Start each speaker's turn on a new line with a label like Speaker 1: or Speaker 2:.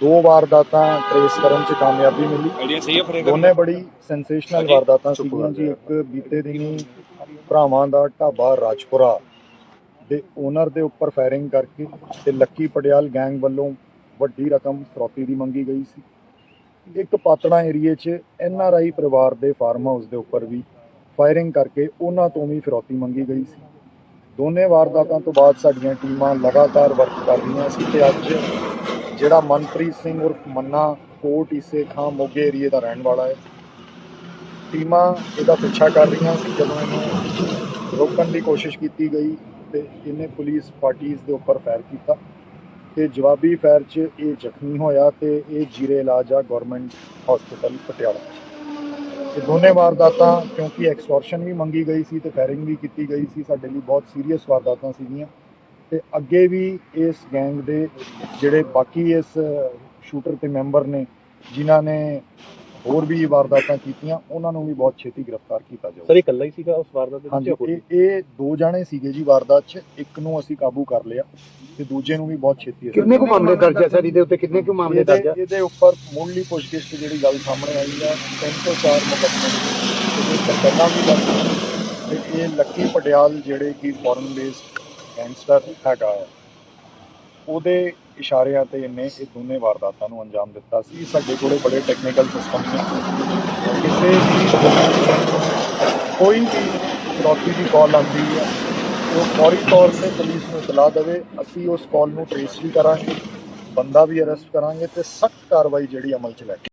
Speaker 1: ਦੋ ਵਾਰਦਾਤਾਂ ਟਰੇਸ ਕਰਨ 'ਚ ਕਾਮਯਾਬੀ ਮਿਲੀ।
Speaker 2: ਆਈਡੀਆ ਸਹੀ ਹੈ ਫਰੇਗ
Speaker 1: ਦੋਨੇ ਬੜੀ ਸੈਂਸੇਸ਼ਨਲ ਵਾਰਦਾਤਾਂ ਸੀਗੀਆਂ ਜੀ। ਇੱਕ ਬੀਤੇ ਦਿਨੀ ਭਰਾਵਾਂ ਦਾ ਢਾਬਾ ਰਾਜਪੁਰਾ ਦੇ ਓਨਰ ਦੇ ਉੱਪਰ ਫਾਇਰਿੰਗ ਕਰਕੇ ਤੇ ਲੱਕੀ ਪਟਿਆਲ ਗੈਂਗ ਵੱਲੋਂ ਵੱਡੀ ਰਕਮ ਫਰੋਤੀ ਦੀ ਮੰਗੀ ਗਈ ਸੀ। ਇੱਕ ਪਾਤੜਾ ਏਰੀਏ 'ਚ ਐਨ ਆਰ ਆਈ ਪਰਿਵਾਰ ਦੇ ਫਾਰਮ ਹਾਊਸ ਦੇ ਉੱਪਰ ਵੀ ਫਾਇਰਿੰਗ ਕਰਕੇ ਉਹਨਾਂ ਤੋਂ ਵੀ ਫਰੋਤੀ ਮੰਗੀ ਗਈ ਸੀ। ਦੋਨੇ ਵਾਰਦਾਤਾਂ ਤੋਂ ਬਾਅਦ ਸਾਡੀਆਂ ਟੀਮਾਂ ਲਗਾਤਾਰ ਵਰਕ ਕਰ ਰਹੀਆਂ ਸੀ ਤੇ ਅੱਜ ਜਿਹੜਾ ਮਨਪ੍ਰੀਤ ਸਿੰਘ ਉਰਫ ਮੰਨਾ ਕੋਟ ਇਸੇ ਖਾਂ ਮੋਗੇ ਏਰੀਏ ਦਾ ਰਹਿਣ ਵਾਲਾ ਹੈ। ਟੀਮਾਂ ਇਹਦਾ ਪਿੱਛਾ ਕਰ ਰਹੀਆਂ ਸੀ ਜਦੋਂ ਇਹਨੂੰ ਰੋਕਣ ਦੀ ਕੋਸ਼ਿਸ਼ ਕੀਤੀ ਗਈ ਤੇ ਇਹਨੇ ਪੁਲਿਸ ਪਾਰਟੀਆਂ ਦੇ ਉੱਪਰ ਫਾਇਰ ਕੀਤਾ ਤੇ ਜਵਾਬੀ ਫਾਇਰ 'ਚ ਇਹ ਜ਼ਖਮੀ ਹੋਇਆ ਤੇ ਇਹ ਜੀਰੇ ਇਲਾਜ ਆ ਗਵਰਨਮੈਂਟ ਹਸਪੀਟਲ ਪਟਿਆਲਾ ਇਹ ਦੋਨੇ ਵਾਰਦਾਤਾਂ, ਕਿਉਂਕਿ ਐਕਸਟੋਰਸ਼ਨ ਵੀ ਮੰਗੀ ਗਈ ਸੀ ਤੇ ਫਾਇਰਿੰਗ ਵੀ ਕੀਤੀ ਗਈ ਸੀ, ਸਾਡੇ ਲਈ ਬਹੁਤ ਸੀਰੀਅਸ ਵਾਰਦਾਤਾਂ ਸੀਗੀਆਂ। ਤੇ ਅੱਗੇ ਵੀ ਇਸ ਗੈਂਗ ਦੇ ਜਿਹੜੇ ਬਾਕੀ ਇਸ ਸ਼ੂਟਰ ਤੇ ਮੈਂਬਰ ਨੇ ਜਿਨ੍ਹਾਂ ਨੇ ਹੋਰ ਵੀ ਵਾਰਦਾਤਾਂ ਕੀਤੀਆਂ ਉਹਨਾਂ ਨੂੰ ਵੀ ਬਹੁਤ ਛੇਤੀ ਗ੍ਰਿਫਤਾਰ ਕੀਤਾ ਜਾਊਗਾ
Speaker 3: ਸਰ ਇਹ ਇਕੱਲਾ ਹੀ ਸੀਗਾ ਉਸ ਵਾਰਦਾਤ ਦੇ
Speaker 1: ਹਾਂਜੀ
Speaker 3: ਵਿੱਚ ਹੋਰ
Speaker 1: ਇਹ ਦੋ ਜਾਣੇ ਸੀਗੇ ਜੀ ਵਾਰਦਾਤ 'ਚ ਇੱਕ ਨੂੰ ਅਸੀਂ ਕਾਬੂ ਕਰ ਲਿਆ ਤੇ ਦੂਜੇ ਨੂੰ ਵੀ ਬਹੁਤ ਛੇਤੀ ਅਸੀਂ-
Speaker 3: ਕਿੰਨੇ ਕੁ ਮਾਮਲੇ ਦਰਜ ਹੈ ਸਰ? ਇਹਦੇ ਉੱਤੇ ਕਿੰਨੇ ਕੁ ਮਾਮਲੇ ਦਰਜ ਹੈ
Speaker 1: ਇਹਦੇ ਉੱਪਰ ਮੁੱਢਲੀ ਪੁੱਛਗਿੱਛ 'ਚ ਜਿਹੜੀ ਗੱਲ ਸਾਹਮਣੇ ਆਈ ਆ ਤਿੰਨ ਤੋਂ ਚਾਰ ਮੁਕੱਦਮੇ ਇਹਦੇ ਉੱਪਰ ਪਹਿਲਾਂ ਵੀ ਤੇ ਇਹ ਲੱਕੀ ਪਟਿਆਲ ਜਿਹੜੇ ਕਿ ਫੋਰਨ ਬੇਸਡ ਗੈਂਗਸਟਰ ਹੈਗਾ ਹੈ। ਉਹਦੇ ਇਸ਼ਾਰਿਆਂ ਤੇ ਇਹਨੇ ਇਹ ਦੋਨੇ ਵਾਰਦਾਤਾਂ ਨੂੰ ਅੰਜਾਮ ਦਿੱਤਾ ਸੀ। ਸਾਡੇ ਕੋਲੇ ਬੜੇ ਟੈਕਨੀਕਲ ਸਿਸਟਮ ਨੇ। ਕਿਸੇ ਵੀ ਕੋਈ ਵੀ ਫਰੋਤੀ ਦੀ ਕਾਲ ਆਉਂਦੀ ਹੈ, ਉਹ ਫੌਰੀ ਤੌਰ ਤੇ ਪੁਲਿਸ ਨੂੰ ਇਤਲਾਹ ਦੇਵੇ। ਅਸੀਂ ਉਸ ਕਾਲ ਨੂੰ ਟ੍ਰੇਸ ਵੀ ਕਰਾਂਗੇ, ਬੰਦਾ ਵੀ ਅਰੈਸਟ ਕਰਾਂਗੇ ਤੇ ਸਖਤ ਕਾਰਵਾਈ ਜਿਹੜੀ ਅਮਲ ਚ ਲੈ ਕੇ